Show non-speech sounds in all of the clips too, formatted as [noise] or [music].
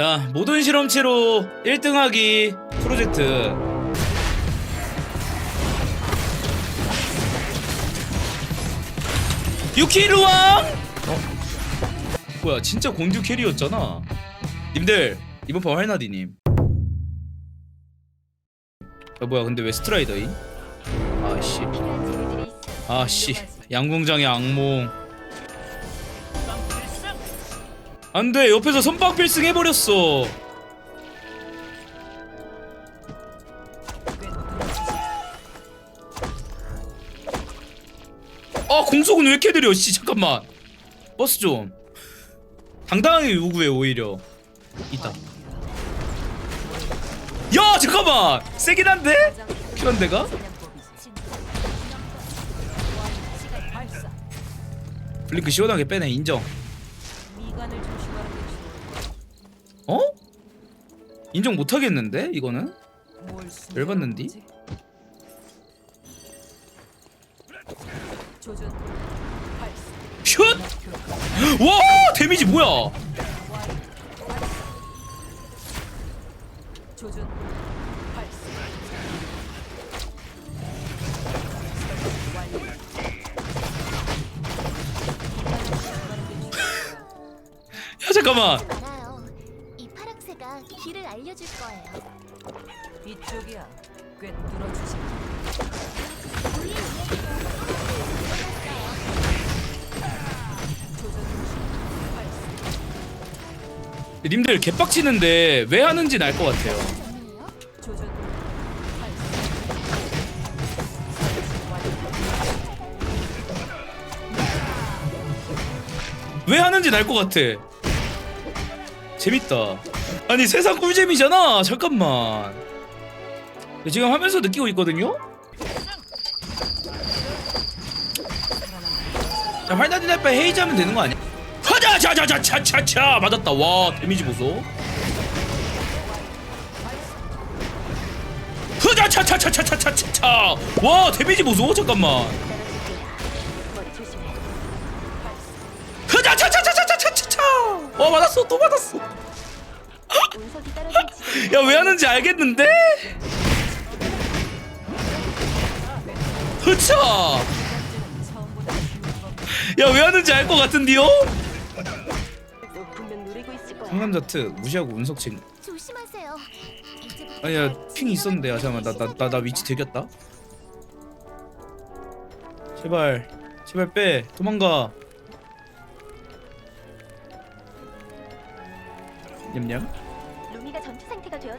자 모든 실험체로 1등하기 프로젝트. 유키루왕 어? 뭐야 진짜 곤듀 캐리였잖아. 님들 이번 판 활나디님. 아 뭐야 근데 왜 스트라이더임? 아씨. 아씨. 양궁장의 악몽 안돼 옆에서 선박 필승 해버렸어. 아 공속은 왜 이렇게 느려? 씨 잠깐만. 버스 좀. 당당하게 요구해 오히려. 있다 야 잠깐만! 세긴 한데? 필요한 데가? 블링크 시원하게 빼네 인정 미간을 조심하는 게 좋을 어? 인정 못하겠는데 이거는 뭘 열받는디? 슛! 와 데미지 뭐야 [laughs] 야 잠깐만 이쪽이야. 꽤 발사 님들 개빡치는데 왜 하는지는 알 것 같아요. 왜 하는지는 알 것 같아. 재밌다. 아니 세상 꿀잼이잖아. 잠깐만 지금 하면서 느끼고 있거든요 자 활나디 날바 헤이즈 하면 되는 거 아니야? 하자 자자자 차차차 맞았다 와 데미지 보소 흐자 차차차차차차차 와 데미지 보소 잠깐만. 흐자 차차차차차차차 와 맞았어 또 맞았어. 야 왜 하는지 알겠는데? 흐차 처음보다 쉬운 법야왜 하는지 알 것 같은데요? 너 분명 노리고 있을 거야. 상남자트 무시하고 운석칭 조심하세요. 이제부터 아니야 핑 있었는데 야 잠깐만 나 나 나 나 위치 들켰다 제발 제발 빼 도망가 냠냠 루미가 전투 상태가 되었어.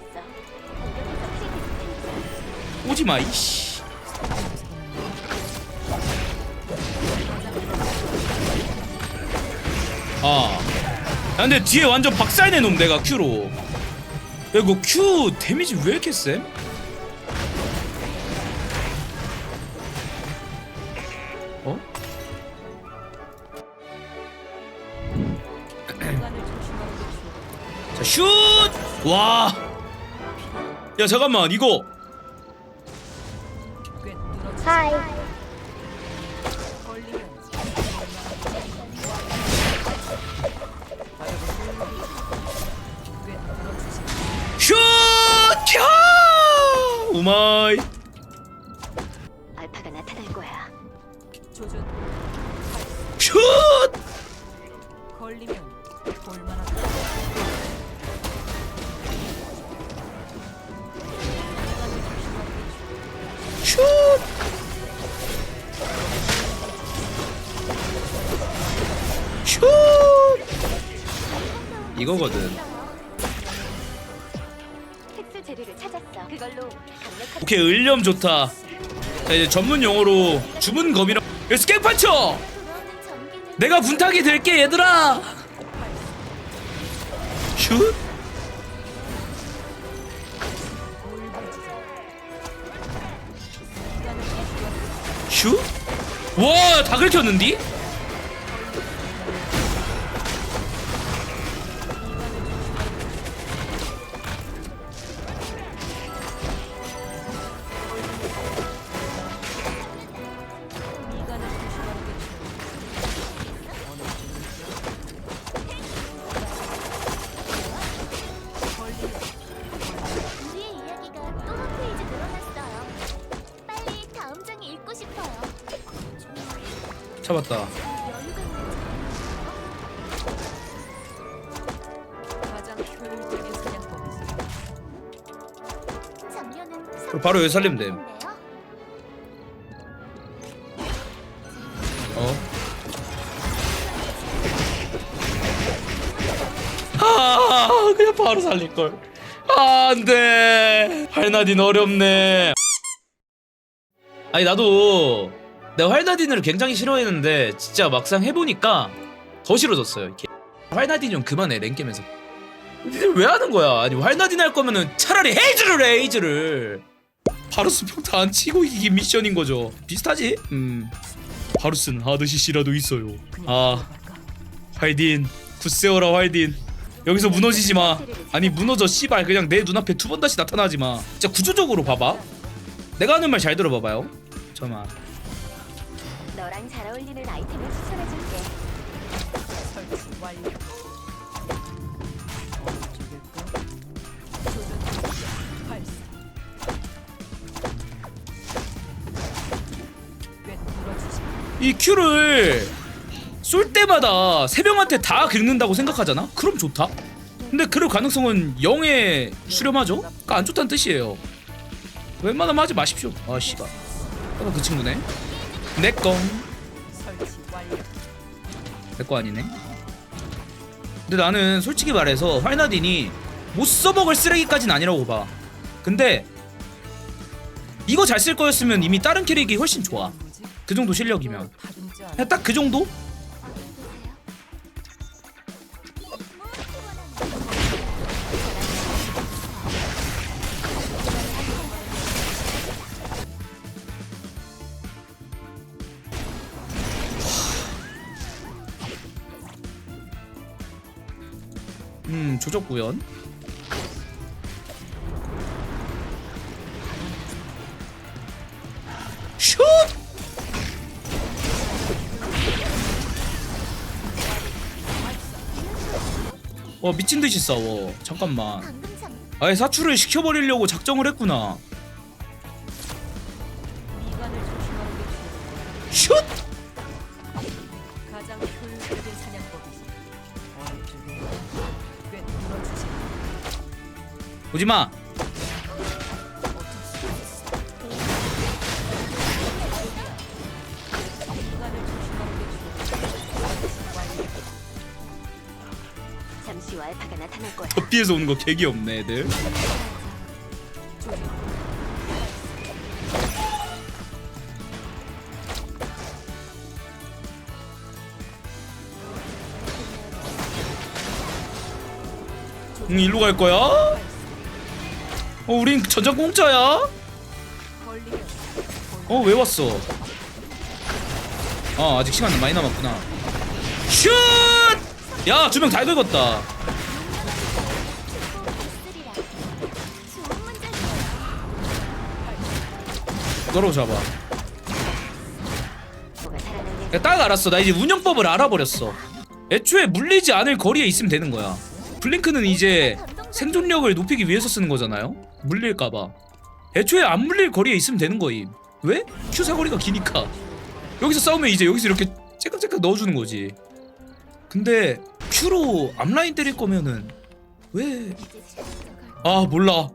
피해 오지마 이씨 아 야, 근데 뒤에 완전 박살내 놈 내가 큐로 야 이거 큐 데미지 왜 이렇게 쌤? 어? [clears throat] 자 슛! 와! 야 잠깐만 이거 하이. 캬! 오마이 알파가 나타날 거야. 조준 슛! 걸리면 볼만한 슛! 슛! 이거거든. 오케이 을렴 좋다. 자 이제 전문 용어로 주문 검이라. 스케이프 판쳐! 돌아오는 전기는 내가 분탁이 될게 얘들아. 슛? 슛? 와, 다 긁혔는디? 잡았다. 바로 여기 살리면 됨 상관없는데요? 어? 아 그냥 바로 살릴 걸. 아 안 돼. 할나딘 어렵네. 아니 나도 내가 활나딘을 굉장히 싫어했는데 진짜 막상 해보니까 더 싫어졌어요 이렇게. 활나딘 좀 그만해 랭겜에서. 니들 왜 하는 거야? 아니 활나딘 할 거면은 차라리 헤이즈를 해 헤이즈를. 바루스 평타 안 치고 이긴 미션인 거죠. 비슷하지? 음. 바루스는 하드 CC라도 있어요. 아 활딘 굿세어라 활딘. 여기서 무너지지 마. 아니 무너져 씨발. 그냥 내 눈앞에 두 번 다시 나타나지 마. 진짜 구조적으로 봐봐. 내가 하는 말 잘 들어봐봐요. 잠깐만 너랑 잘 어울리는 아이템을 추천해줄게. 설치 완료. 이 큐를 쏠 때마다 세 명한테 다 긁는다고 생각하잖아? 그럼 좋다 근데 그럴 가능성은 0에 수렴하죠? 그러니까 안 좋다는 뜻이에요 웬만하면 하지 마십시오 아 씨발 아까 그 친구네 내꺼. 내거 아니네. 근데 나는 솔직히 말해서 활나딘이 못 써먹을 쓰레기까지는 아니라고 봐. 근데 이거 잘 쓸 거였으면 이미 다른 캐릭이 훨씬 좋아. 그 정도 실력이면. 딱 그 정도? 음 조적 구현. 슛! 와 미친 듯이 싸워. 잠깐만. 아예 사출을 시켜버리려고 작정을 했구나. 오지 마. 어쩔 수 없어. 미간을 조심하는 게 좋을 거야. 설치 완료. 잠시 후 알파가 나타날 거야. 덮비에서 오는 거 개기 없네 애들. 응 일로 갈 거야? 어 우린 전장 공짜야? 어 왜 왔어? 아 아직 시간 많이 남았구나. 슛! 야 두 명 다 긁었다. 너로 잡아. 야, 딱 알았어. 나 이제 운영법을 알아버렸어. 애초에 물리지 않을 거리에 있으면 되는 거야. 블링크는 이제 생존력을 높이기 위해서 쓰는 거잖아요. 물릴까봐. 애초에 안 물릴 거리에 있으면 되는 거임. 왜? Q 사거리가 기니까. 여기서 싸우면 이제 여기서 이렇게 째깍째깍 넣어주는 거지. 근데 Q로 앞라인 때릴 거면은 왜? 아 몰라.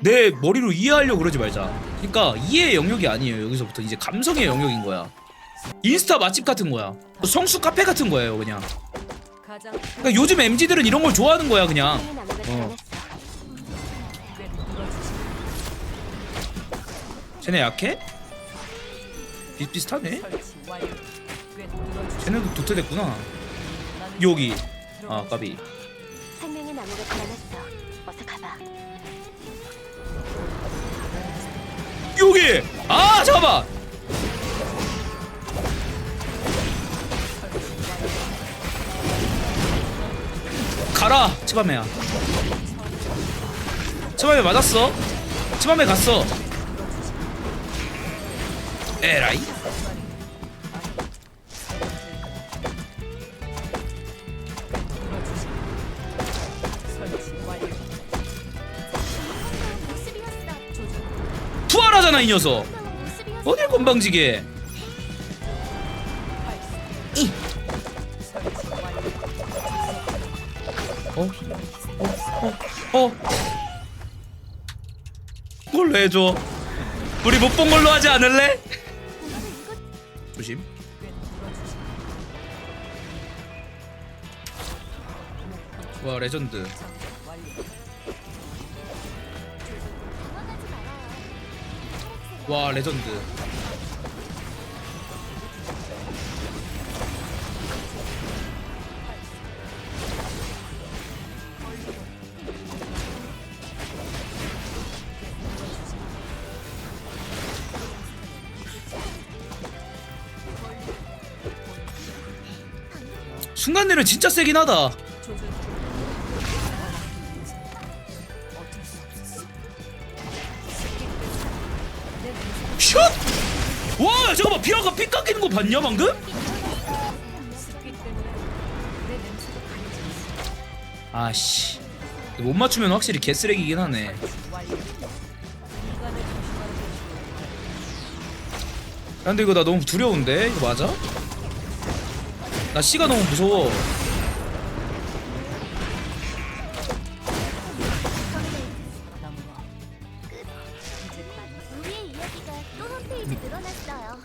내 머리로 이해하려고 그러지 말자. 그러니까 이해의 영역이 아니에요. 여기서부터 이제 감성의 영역인 거야. 인스타 맛집 같은 거야. 성수 카페 같은 거예요, 그냥. 가장 그러니까 요즘 MZ들은 이런 걸 좋아하는 거야, 그냥. 어. 쟤네 약해? 비슷비슷하네. 쟤네도 도태됐구나. 난 여기. 아. 까비. 생명의 나무가 태어났어. 어서 가봐. 여기. 아, 잠깐만. 가라, 치밤매야. 치밤매 맞았어. 치밤매 갔어. 에라이. 투하라잖아, 이 녀석. 어딜 건방지게. 어? 어? 어? 뭘로 해줘 우리 못 본 걸로 하지 않을래? 조심 와 레전드. 와 레전드 순간내는 진짜 세긴 하다 슛! 와 잠깐만 피아가 피 깎이는 거 봤냐 방금? 아씨 못 맞추면 확실히 개쓰레기긴 하네 야, 근데 이거 나 너무 두려운데 이거 맞아? 나 C가 너무 무서워 우리의 이야기가 또 홈페이지 늘어났어요.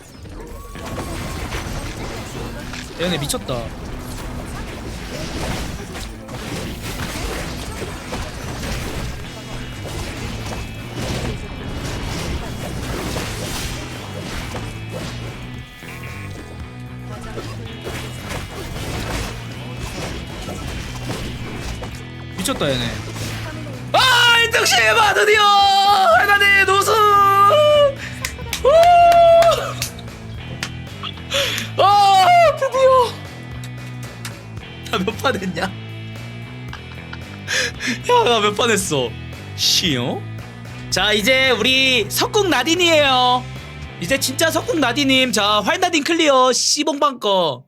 얘네 미쳤다 미쳤다 얘네. 아 1등 시마 드디어! 우승 우! 아 드디어! 나몇판 했냐? 야 나 몇 판 했어? 시요? 자 이제 우리 석궁 나딘이에요. 이제 진짜 석궁 나딘님 자 활나딘 클리어 씨봉방 거